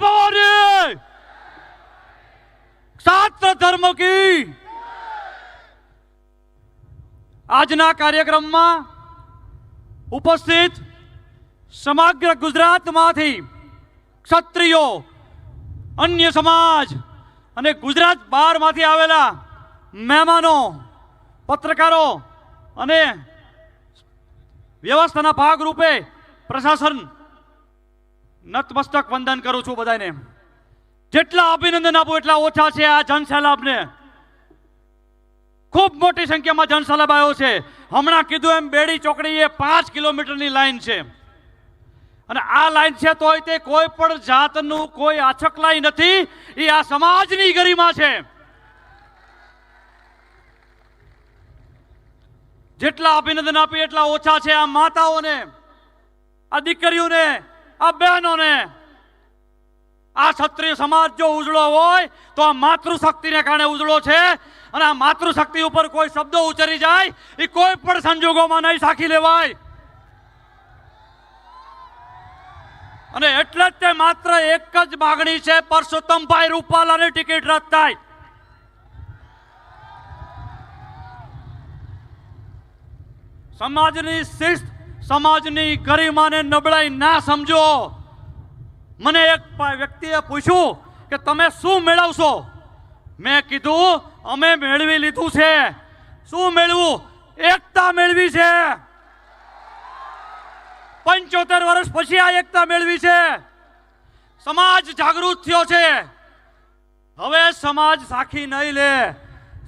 ભવાની! શાસ્ત્ર ધર્મ કી? આજના કાર્યક્રમમાં ઉપસ્થિત સમગ્ર ગુજરાતમાંથી ક્ષત્રિયો, અન્ય સમાજ અને ગુજરાત બહારમાંથી આવેલા મહેમાનો, પત્રકારો અને વ્યવસ્થાના ભાગરૂપે પ્રશાસન નતમસ્તક વંદન કરું છું બધાને. જેટલા અભિનંદન આપું એટલા ઓછા છે આ જનસેલાબને. ખૂબ મોટી સંખ્યામાં જનસેલાબ આવ્યો છે. હમણાં કીધું એમ બેડી ચોકડી એ પાંચ કિલોમીટરની લાઈન છે. અને આ લાઈન છે તોય તે કોઈ પણ જાતનું કોઈ આછકલાઈ નથી. એ આ સમાજની ગરિમા છે. જેટલા અભિનંદન આપી એટલા ઓછા છે આ માતાઓને, આ દીકરીઓને. આ બહેનોને આ ક્ષત્રિય સમાજ જો ઉજળો હોય, તો આ માતૃશક્તિને કારણે ઉજળો છે. અને આ માતૃશક્તિ ઉપર કોઈ શબ્દો ઉચ્ચરી જાય, એ કોઈ પણ સંજોગોમાં નહીં સાખી લેવાય. અને એટલે જ તે માત્ર એક જ માગણી છે પરસોત્તમભાઈ રૂપાલાની ટિકિટ રદ થાય. સમાજની શિસ્ત સમાજની ગરિમાને નબળાઈ ના સમજો. મને એક વ્યક્તિએ પૂછ્યું કે તમે શું મેળવશો? મેં કીધું, અમે મેળવી લીધું છે. શું મેળવું? એકતા મેળવી છે. પંચોતેર વર્ષ પછી આ એકતા મેળવી છે. સમાજ જાગૃત થયો છે. હવે સમાજ સાખી નહીં લે.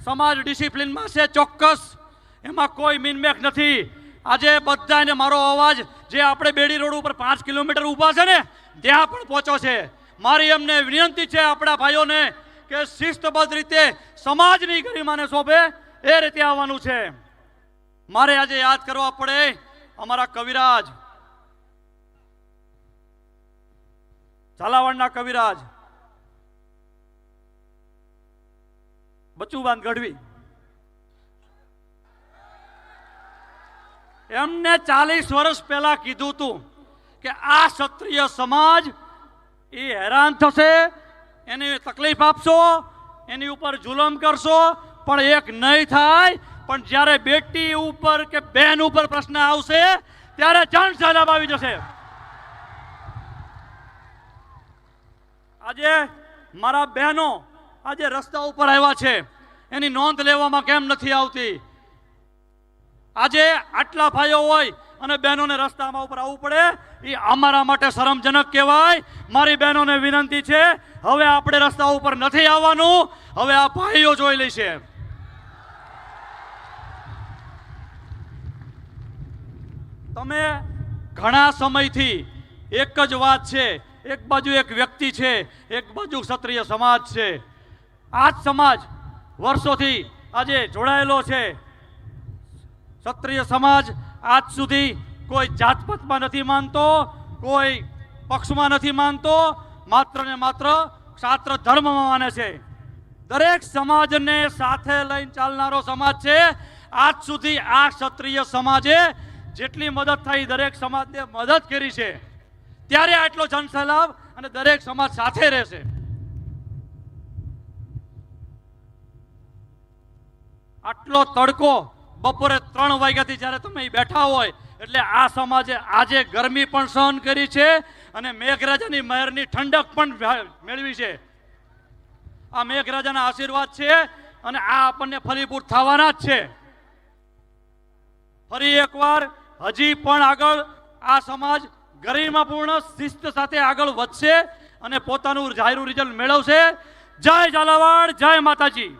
સમાજ ડિસિપ્લિનમાં છે ચોક્કસ. એમાં કોઈ મિનમેક નથી. આજે બધાને મારો અવાજ, જે આપણે બેડી રોડ ઉપર પાંચ કિલોમીટર ઊભા છે ને, ત્યાં પણ પહોંચો છે. મારી એમને વિનંતી છે આપણા ભાઈઓને કે શિસ્તબદ્ધ રીતે સમાજની ગરિમાને શોભે એ રીતે આવવાનું છે. મારે આજે યાદ કરવા પડે અમારા કવિરાજ. ઝાલાવાડના કવિરાજ. બચુબાન ગઢવી. એમને ચાલીસ વર્ષ પહેલા કીધું હતું કે આ ક્ષત્રિય સમાજ એ હેરાન થશે, એને તકલીફ આપશો, એની ઉપર જુલમ કરશો, પણ એક નહીં થાય, પણ જ્યારે બેટી ઉપર કે બેન ઉપર પ્રશ્ન આવશે, ત્યારે જન સહેલાબ આવી જશે. આજે મારા બહેનો આજે રસ્તા ઉપર આવ્યા છે. એની નોંધ લેવામાં કેમ નથી આવતી? આજે આટલા ભાઈઓ હોય અને બહેનોને રસ્તામાં ઉપર આવવું પડે એ અમારા માટે શરમજનક કહેવાય. મારી બહેનોને વિનંતી છે, હવે આપણે રસ્તા ઉપર નથી આવવાનું, હવે આ ભાઈઓ જોઈ લેશે. તમે ઘણા સમયથી એક જ વાત છે, એક બાજુ એક વ્યક્તિ છે, એક બાજુ ક્ષત્રિય સમાજ છે. આ જ સમાજ વર્ષોથી આજે જોડાયેલો છે. ક્ષત્રિય સમાજ આજ સુધી કોઈ જાતપાતમાં નથી માનતો, કોઈ પક્ષમાં નથી માનતો, માત્ર ને માત્ર ક્ષાત્ર ધર્મમાં માને છે. દરેક સમાજને સાથે લઈને ચાલનારો સમાજ છે. આજ સુધી આ ક્ષત્રિય સમાજે જેટલી મદદ થઈ દરેક સમાજને મદદ કરી છે. ત્યારે આટલો જનસેલાબ અને દરેક સમાજ સાથે રહેશે. આટલો તડકો બપોરે ત્રણ વાગ્યાથી જ્યારે તમે બેઠા હોય, એટલે આ સમાજે આજે ગરમી પણ સહન કરી છે અને મેઘરાજાની મહેરની ઠંડક પણ મેળવી છે. આ મેઘરાજાના આશીર્વાદ છે અને આ આપણને ફલીભૂત થવાના જ છે. ફરી એકવાર હજી પણ આગળ આ સમાજ ગરિમાપૂર્ણ શિસ્ત સાથે આગળ વધશે અને પોતાનું જાહેરું રિઝલ્ટ મેળવશે. જય ઝાલાવાડ, જય માતાજી.